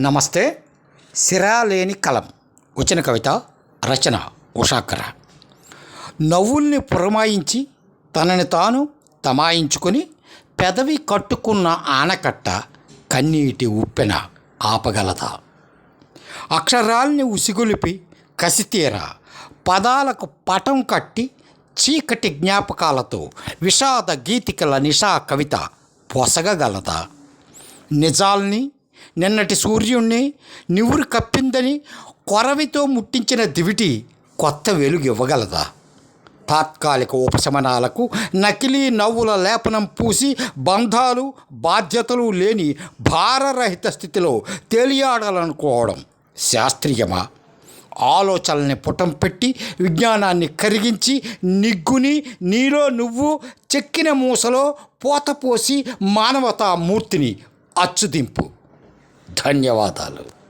నమస్తే. సిరాలేని కలం. వచ్చిన కవిత రచన ఉషాకర. నవ్వుల్ని పురమాయించి తనని తాను తమాయించుకొని పెదవి కట్టుకున్న ఆనకట్ట కన్నీటి ఉప్పెన ఆపగలదా? అక్షరాల్ని ఉసిగొలిపి కసితీర పదాలకు పటం కట్టి చీకటి జ్ఞాపకాలతో విషాద గీతికల నిషా కవిత పొసగగలదా? నిజాల్ని నిన్నటి సూర్యుణ్ణి నివురు కప్పిందని కొరవితో ముట్టించిన దివిటి కొత్త వెలుగు ఇవ్వగలదా? తాత్కాలిక ఉపశమనాలకు నకిలీ నవ్వుల లేపనం పూసి బంధాలు బాధ్యతలు లేని భారరహిత స్థితిలో తేలియాడాలనుకోవడం శాస్త్రీయమా? ఆలోచనల్ని పుటం పెట్టి విజ్ఞానాన్ని కరిగించి నిగ్గుని నీలో నువ్వు చెక్కిన మూసలో పోతపోసి మానవతా మూర్తిని అచ్చుదింపు. ధన్యవాదాలు.